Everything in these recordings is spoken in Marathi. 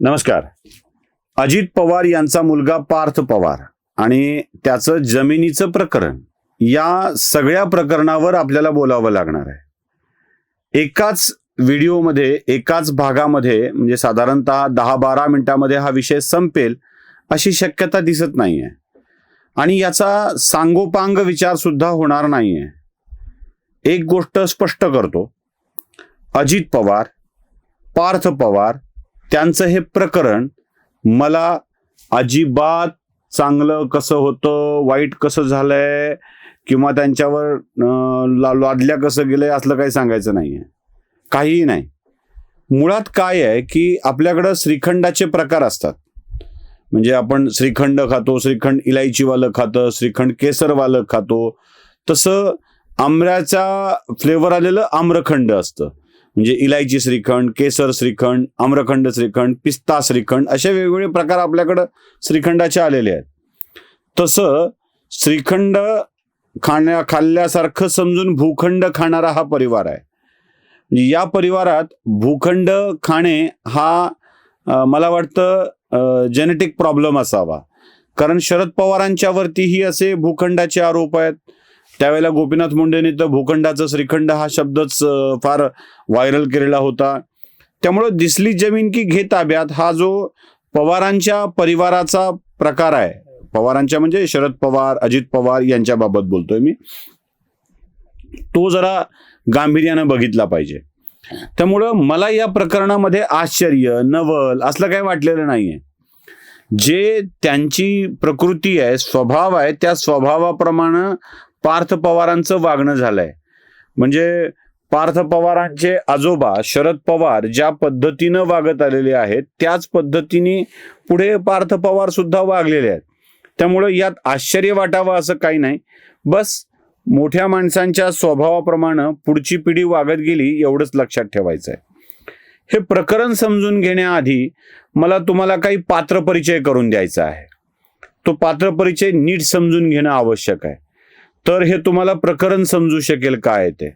नमस्कार. अजित पवार यांचा मुलगा पार्थ पवार आणि त्याचं जमिनीचं प्रकरण या सगळ्या प्रकरणावर आपल्याला बोलावं लागणार आहे. एकाच व्हिडिओमध्ये एकाच भागामध्ये म्हणजे साधारणतः दहा बारा मिनिटामध्ये हा विषय संपेल अशी शक्यता दिसत नाही आहे आणि याचा सांगोपांग विचार सुद्धा होणार नाहीये. एक गोष्ट स्पष्ट करतो. अजित पवार पार्थ पवार त्यांचं हे प्रकरण मला अजिबात चांगलं कसं होतं वाईट कसं झालंय किंवा त्यांच्यावर लादल्या कसं गेलंय असलं काही सांगायचं नाहीये. काहीही नाही. मुळात काय आहे की आपल्याकडं श्रीखंडाचे प्रकार असतात. म्हणजे आपण श्रीखंड खातो श्रीखंड इलायचीवालं खातं श्रीखंड केसरवालं खातो. तसं आंब्याचा फ्लेवर आलेलं आम्रखंड असतं. म्हणजे इलायची श्रीखंड केसर श्रीखंड आम्रखंड श्रीखंड पिस्ता श्रीखंड असे वेगवेगळे प्रकार आपल्याकडं श्रीखंडाचे आलेले आहेत. तसं श्रीखंड खाण्या खाल्ल्यासारखं समजून भूखंड खाणारा हा परिवार आहे. म्हणजे या परिवारात भूखंड खाणे हा मला वाटतं जेनेटिक प्रॉब्लेम असावा. कारण शरद पवारांच्यावरतीही असे भूखंडाचे आरोप आहेत. त्यावेळेला गोपीनाथ मुंडेंनी तर भूखंडाचा श्रीखंड हा शब्दच फार व्हायरल केलेला होता. त्यामुळं दिसली जमीन की घे ताब्यात हा जो पवारांच्या परिवाराचा प्रकार आहे. पवारांच्या म्हणजे शरद पवार अजित पवार यांच्याबाबत बोलतोय मी. तो जरा गांभीर्यानं बघितला पाहिजे. त्यामुळं मला या प्रकरणामध्ये आश्चर्य नवल असलं काही वाटलेलं नाहीये. जे त्यांची प्रकृती आहे स्वभाव आहे त्या स्वभावाप्रमाणे पार्थ पवारांचं वागणं झालंय. म्हणजे पार्थ पवारांचे आजोबा शरद पवार ज्या पद्धतीनं वागत आलेले आहेत त्याच पद्धतीने पुढे पार्थ पवार सुद्धा वागलेले आहेत. त्यामुळं यात आश्चर्य वाटावं असं काही नाही. बस मोठ्या माणसांच्या स्वभावाप्रमाणे पुढची पिढी वागत गेली एवढंच लक्षात ठेवायचं आहे हे प्रकरण समजून घेण्याआधी मला तुम्हाला काही पात्र परिचय करून द्यायचा आहे. तो पात्र परिचय नीट समजून घेणं आवश्यक आहे. तर हे तुम्हाला प्रकरण समजू शकेल काय ते.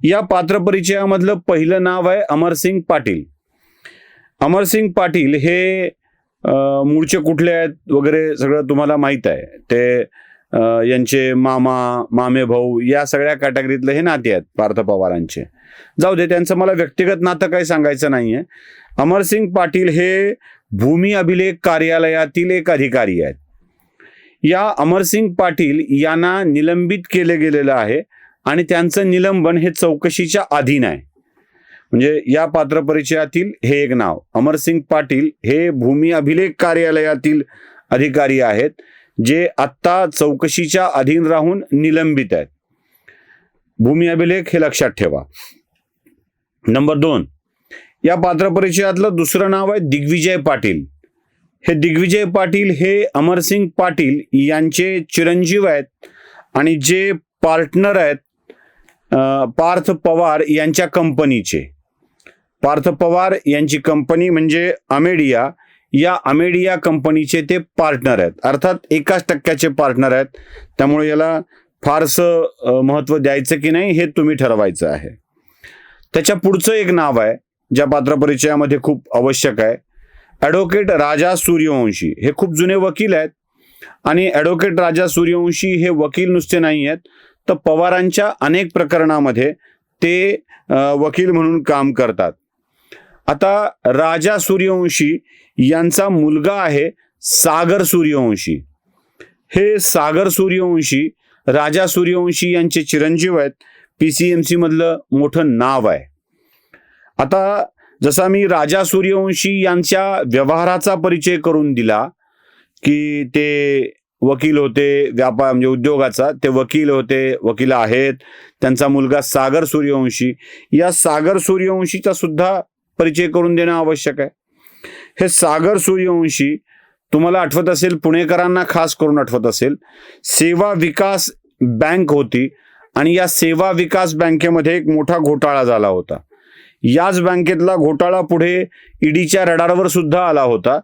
या पात्र परिचयामधलं पहिलं नाव आहे अमरसिंग पाटील. अमरसिंग पाटील हे मूळचे कुठले आहेत वगैरे सगळं तुम्हाला माहीत आहे. ते यांचे मामा मामे भाऊ या सगळ्या कॅटेगरीतले हे नाते आहेत पार्थ पवारांचे. जाऊ दे त्यांचं मला व्यक्तिगत नातं काही सांगायचं नाहीये. अमरसिंग पाटील हे भूमी अभिलेख कार्यालयातील एक अधिकारी आहेत. या अमरसिंग पाटील यांना निलंबित केले गेलेलं आहे आणि त्यांचं निलंबन हे चौकशीच्या अधीन आहे. म्हणजे या पात्र परिचयातील हे एक नाव अमरसिंग पाटील हे भूमी अभिलेख कार्यालयातील अधिकारी आहेत जे आत्ता चौकशीच्या अधीन राहून निलंबित आहेत. भूमी अभिलेख हे लक्षात ठेवा. नंबर दोन या पात्र परिचयातलं दुसरं नाव आहे दिग्विजय पाटील. हे दिग्विजय पाटील हे अमरसिंग पाटील यांचे चिरंजीव आहेत आणि जे पार्टनर आहेत पार्थ पवार यांच्या कंपनीचे. पार्थ पवार यांची कंपनी म्हणजे अमेडिया. या अमेडिया कंपनीचे ते पार्टनर आहेत. अर्थात एकाच टक्क्याचे पार्टनर आहेत. त्यामुळे याला फारसं महत्त्व द्यायचं की नाही हे तुम्ही ठरवायचं आहे. त्याच्या पुढचं एक नाव आहे ज्या पात्र परिचयामध्ये खूप आवश्यक आहे. ॲडव्होकेट राजा सूर्यवंशी. हे खूप जुने वकील आहेत. आणि ॲडव्होकेट राजा सूर्यवंशी हे वकील नुसते नाही आहेत. तर पवारांच्या अनेक प्रकरणामध्ये ते वकील म्हणून काम करतात. आता राजा सूर्यवंशी यांचा मुलगा आहे सागर सूर्यवंशी. हे सागर सूर्यवंशी राजा सूर्यवंशी यांचे चिरंजीव आहेत. पी सी एम सीमधलं मोठं नाव आहे. आता जसा मी राजा सूर्यवंशी यांच्या व्यवहाराचा परिचय करून दिला की ते वकील होते व्यापार म्हणजे उद्योगाचा ते वकील होते वकील आहेत त्यांचा मुलगा सागर सूर्यवंशी. या सागर सूर्यवंशीचा सुद्धा परिचय करून देणं आवश्यक आहे. हे सागर सूर्यवंशी तुम्हाला आठवत असेल पुणेकरांना खास करून आठवत असेल सेवा विकास बँक होती आणि या सेवा विकास बँकेमध्ये एक मोठा घोटाळा झाला होता. याच बँकेतला घोटाळा पुढे ईडीच्या रडारवर सुद्धा आला होता.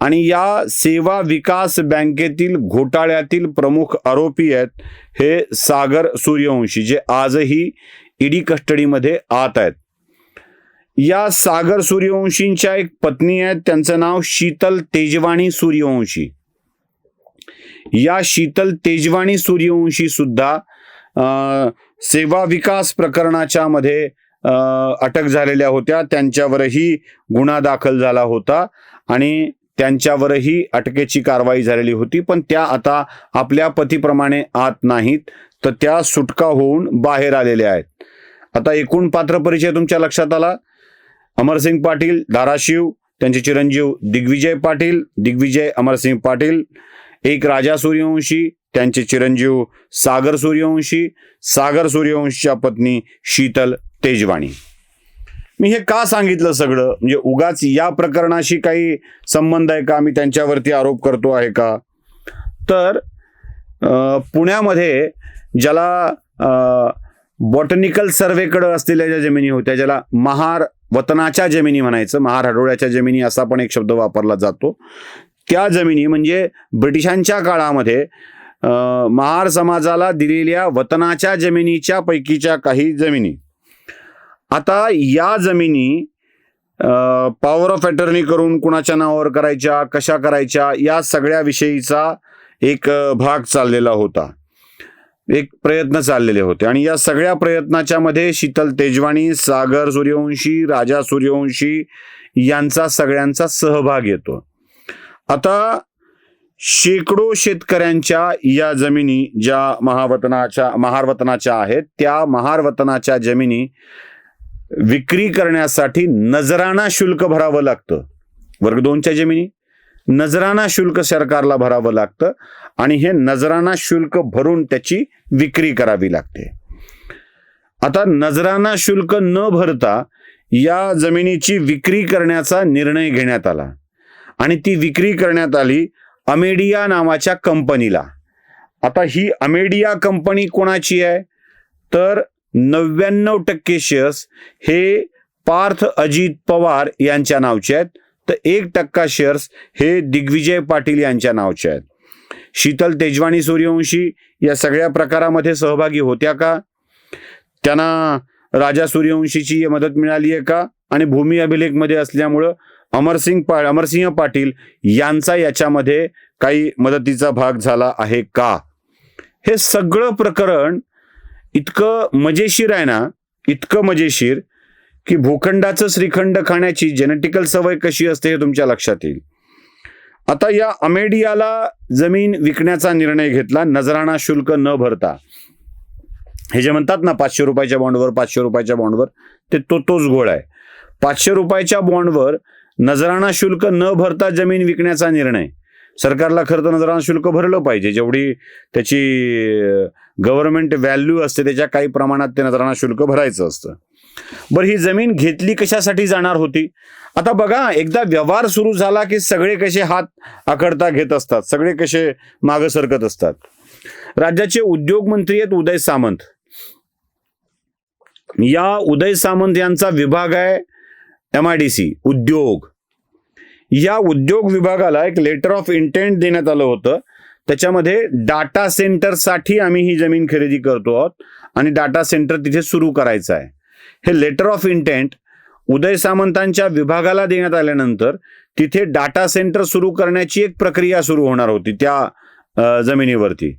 आणि या सेवा विकास बँकेतील घोटाळ्यातील प्रमुख आरोपी आहेत हे सागर सूर्यवंशी जे आजही ईडी कस्टडीमध्ये आत आहेत. या सागर सूर्यवंशींच्या एक पत्नी आहेत त्यांचं नाव शीतल तेजवाणी सूर्यवंशी. या शीतल तेजवाणी सूर्यवंशी सुद्धा सेवा विकास प्रकरणाच्या मध्ये अटक झालेल्या होत्या. त्यांच्यावरही गुन्हा दाखल झाला होता आणि त्यांच्यावरही अटकेची कारवाई झालेली होती. पण त्या आता आपल्या पतीप्रमाणे आत नाहीत. तर त्या सुटका होऊन बाहेर आलेल्या आहेत. आता एकूण पात्र परिचय तुमच्या लक्षात आला? अमरसिंग पाटील धाराशिव त्यांचे चिरंजीव दिग्विजय पाटील दिग्विजय अमरसिंग पाटील एक राजा सूर्यवंशी त्यांचे चिरंजीव सागर सूर्यवंशी सागर सूर्यवंशीच्या पत्नी शीतल तेजवाणी. मी हे का सांगितलं सगळं? म्हणजे उगाच या प्रकरणाशी काही संबंध आहे का? मी त्यांच्यावरती आरोप करतो आहे का? तर पुण्यामध्ये ज्याला बॉटनिकल सर्वेकडं असलेल्या ज्या जमिनी होत्या ज्याला महार वतनाच्या जमिनी म्हणायचं महार हडोळ्याच्या जमिनी असा पण एक शब्द वापरला जातो. त्या जमिनी म्हणजे ब्रिटिशांच्या काळामध्ये महार समाजाला दिलेल्या वतनाच्या जमिनीच्या पैकीच्या काही जमिनी. आता या जमिनी पॉवर ऑफ अटर्नी करून कुणाच्या नावावर करायच्या कशा करायच्या या सगळ्या विषयीचा एक भाग चाललेला होता. एक प्रयत्न चाललेले होते. आणि या सगळ्या प्रयत्नाच्या मध्ये शीतल तेजवाणी सागर सूर्यवंशी राजा सूर्यवंशी यांचा सगळ्यांचा सहभाग येतो. आता शेकडो शेतकऱ्यांच्या या जमिनी ज्या महावतनाच्या महारवतनाच्या आहेत त्या महारवतनाच्या जमिनी विक्री करण्यासाठी नजराणा शुल्क भरावं लागतं. वर्ग दोनच्या जमिनी. नजराणा शुल्क सरकारला भरावं लागतं आणि हे नजराणा शुल्क भरून त्याची विक्री करावी लागते. आता नजराणा शुल्क न भरता या जमिनीची विक्री करण्याचा निर्णय घेण्यात आला. आणि ती विक्री करण्यात आली अमेडिया नावाच्या कंपनीला. आता ही अमेडिया कंपनी कोणाची आहे? तर नव्याण्णव टक्के शेअर्स हे पार्थ अजित पवार यांच्या नावचे आहेत. तर एक टक्का शेअर्स हे दिग्विजय पाटील यांच्या नावचे आहेत. शीतल तेजवाणी सूर्यवंशी या सगळ्या प्रकारामध्ये सहभागी होत्या का? त्यांना राजा सूर्यवंशीची मदत मिळाली आहे का? आणि भूमी अभिलेखमध्ये असल्यामुळं अमरसिंग पा अमरसिंह पाटील यांचा याच्यामध्ये काही मदतीचा भाग झाला आहे का? हे सगळं प्रकरण इतकं मजेशीर आहे ना इतकं मजेशीर की भूखंडाचं श्रीखंड खाण्याची जेनेटिकल सवय कशी असते हे तुमच्या लक्षात येईल. आता या अमेडियाला जमीन विकण्याचा निर्णय घेतला नजराणा शुल्क न भरता. हे जे म्हणतात ना पाचशे रुपयाच्या बॉन्डवर पाचशे रुपयाच्या बॉन्डवर ते तो तोच घोळ आहे. पाचशे रुपयाच्या बॉन्डवर नजराणा शुल्क न भरता जमीन विकण्याचा निर्णय. सरकारला खरं तर नजराना शुल्क भरलं पाहिजे. जेवढी त्याची गव्हर्नमेंट व्हॅल्यू असते त्याच्या काही प्रमाणात ते नजराना शुल्क भरायचं असतं. बरं ही जमीन घेतली कशासाठी जाणार होती? आता बघा एकदा व्यवहार सुरू झाला की सगळे कसे हात आकडता घेत असतात सगळे कसे मागं सरकत असतात. राज्याचे उद्योग मंत्री आहेत उदय सामंत. या उदय सामंत यांचा विभाग आहे एम आय डी सी उद्योग. या उद्योग विभागाला एक लेटर ऑफ इंटेंट देण्यात आलं होतं. त्याच्यामध्ये डाटा सेंटरसाठी आम्ही ही जमीन खरेदी करतो आहोत आणि डाटा सेंटर तिथे सुरू करायचं आहे. हे लेटर ऑफ इंटेंट उदय सामंतांच्या विभागाला देण्यात आल्यानंतर तिथे डाटा सेंटर सुरू करण्याची एक प्रक्रिया सुरू होणार होती त्या जमिनीवरती.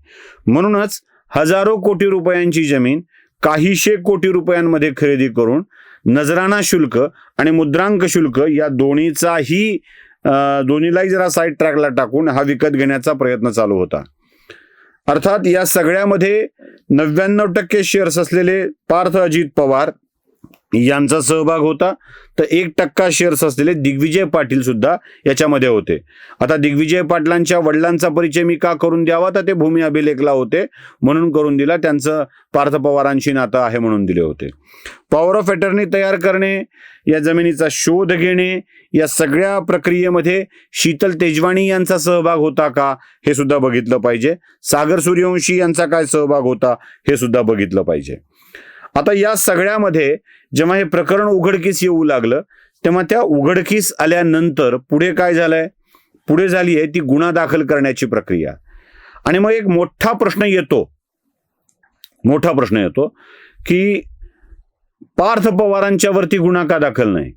म्हणूनच हजारो कोटी रुपयांची जमीन काहीशे कोटी रुपयांमध्ये खरेदी करून नजराणा शुल्क आणि मुद्रांक शुल्क या दोन्हीचाही दोन्हीलाही जरा साईड ट्रॅकला टाकून हा विकत घेण्याचा प्रयत्न चालू होता. अर्थात या सगळ्यामध्ये नव्याण्णव टक्के शेअर्स असलेले पार्थ अजित पवार यांचा सहभाग होता. तर एक टक्का शेअर्स असलेले दिग्विजय पाटील सुद्धा याच्यामध्ये होते. आता दिग्विजय पाटलांच्या वडिलांचा परिचय मी का करून द्यावा? तर ते भूमी अभिलेखला होते. म्हणून करून दिला. त्यांचं पार्थ पवारांशी नातं आहे म्हणून दिले होते. पॉवर ऑफ अटर्नी तयार करणे या जमिनीचा शोध घेणे या सगळ्या प्रक्रियेमध्ये शीतल तेजवाणी यांचा सहभाग होता का? हे सुद्धा बघितलं पाहिजे. सागर सूर्यवंशी यांचा काय सहभाग होता? हे सुद्धा बघितलं पाहिजे. आता या सगळ्यामध्ये जेव्हा हे प्रकरण उघडकीस येऊ लागलं तेव्हा त्या उघडकीस आल्यानंतर पुढे काय झालंय? पुढे झाली आहे ती गुन्हा दाखल करण्याची प्रक्रिया. आणि मग एक मोठा प्रश्न येतो. मोठा प्रश्न येतो की पार्थ पवारांच्या वरती गुन्हा का दाखल नाही?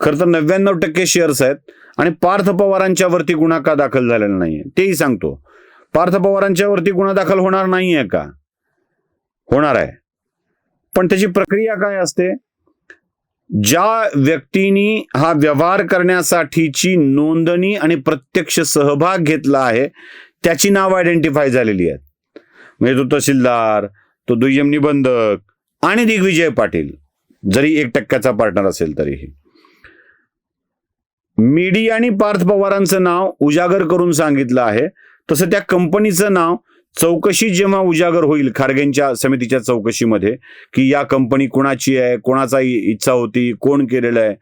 खरं तर नव्याण्णव टक्के शेअर्स आहेत आणि पार्थ पवारांच्या वरती गुन्हा का दाखल झालेला नाहीये? तेही सांगतो. पार्थ पवारांच्या वरती गुन्हा दाखल होणार नाहीये का? होणार आहे. पण त्याची प्रक्रिया काय असते? ज्या व्यक्तीनी हा व्यवहार करण्यासाठीची नोंदणी आणि प्रत्यक्ष सहभाग घेतला आहे त्याची नाव आयडेंटिफाय झालेली आहेत. म्हणजे तो तहसीलदार तो दुय्यम निबंधक आणि दिग्विजय पाटील. जरी एक टक्क्याचा पार्टनर असेल तरीही. मीडिया आणि पार्थ पवारांचं नाव उजागर करून सांगितलं आहे. तसं त्या कंपनीचं नाव चौकशी जेव्हा उजागर होईल खारगेंच्या समितीच्या चौकशीमध्ये की या कंपनी कोणाची आहे कोणाचा इच्छा होती कोण केलेलं आहे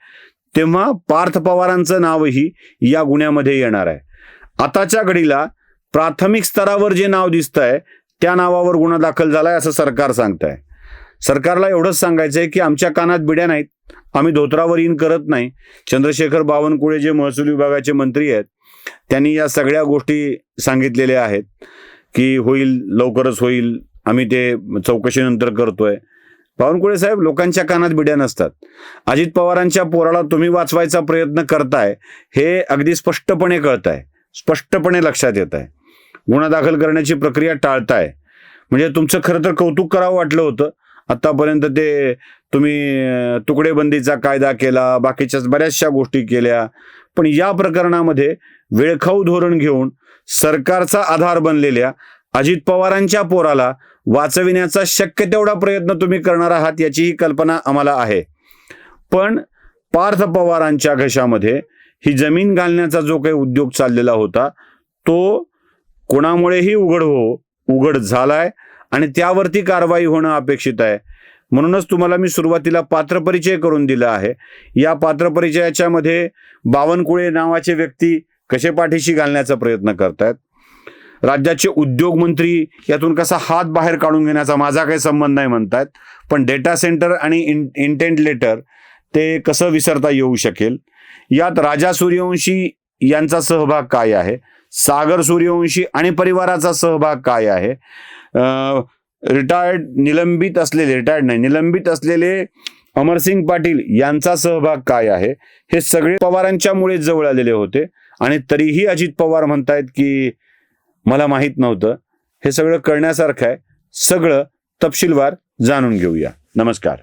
तेव्हा पार्थ पवारांचं नावही या गुन्ह्यामध्ये येणार आहे. आताच्या घडीला प्राथमिक स्तरावर जे नाव दिसत आहे त्या नावावर गुन्हा दाखल झालाय असं सरकार सांगत आहे सरकारला एवढंच सांगायचंय की आमच्या कानात बिड्या नाहीत. आम्ही धोत्रावर इन करत नाही. चंद्रशेखर बावनकुळे जे महसूल विभागाचे मंत्री आहेत त्यांनी या सगळ्या गोष्टी सांगितलेल्या आहेत. की होईल लवकरच होईल आम्ही ते चौकशीनंतर करतोय. बावनकुळे साहेब लोकांच्या कानात बिड्या नसतात. अजित पवारांच्या पोराला तुम्ही वाचवायचा प्रयत्न करताय हे अगदी स्पष्टपणे कळत आहे स्पष्टपणे लक्षात येत आहे गुन्हा दाखल करण्याची प्रक्रिया टाळताय. म्हणजे तुमचं खरं तर कौतुक करावं वाटलं होतं. आतापर्यंत ते तुम्ही तुकडेबंदीचा कायदा केला बाकीच्या बऱ्याचशा गोष्टी केल्या. पण या प्रकरणामध्ये वेळखाऊ धोरण घेऊन सरकारचा आधार बनलेल्या अजित पवारांच्या पोराला वाचविण्याचा शक्य तेवढा प्रयत्न तुम्ही करणार आहात याचीही कल्पना आम्हाला आहे. पण पार्थ पवारांच्या घशामध्ये ही जमीन घालण्याचा जो काही उद्योग चाललेला होता तो कोणामुळेही उघड हो उघड झालाय आणि त्यावरती कारवाई होणं अपेक्षित आहे. म्हणूनच तुम्हाला मी सुरुवातीला पात्र परिचय करून दिला आहे. या पात्र बावनकुळे नावाचे व्यक्ती कसे पाठीशी घालण्याचा प्रयत्न करतायत? राज्याचे उद्योगमंत्री यातून कसा हात बाहेर काढून घेण्याचा माझा काही संबंध नाही म्हणतायत पण डेटा सेंटर आणि इंटेंट लेटर ते कसं विसरता येऊ शकेल? यात राजा सूर्यवंशी यांचा सहभाग काय आहे? सागर सूर्यवंशी आणि परिवाराचा सहभाग काय आहे? रिटायर्ड निलंबित असलेले रिटायर्ड नाही निलंबित असलेले अमरसिंग पाटील यांचा सहभाग काय आहे? हे सगळे पवारांच्यामुळे जवळ आलेले होते. आणि तरीही अजित पवार म्हणतायत की मला माहीत नव्हतं. हे सगळं कळण्यासारखं आहे. सगळं तपशीलवार जाणून घेऊया. नमस्कार.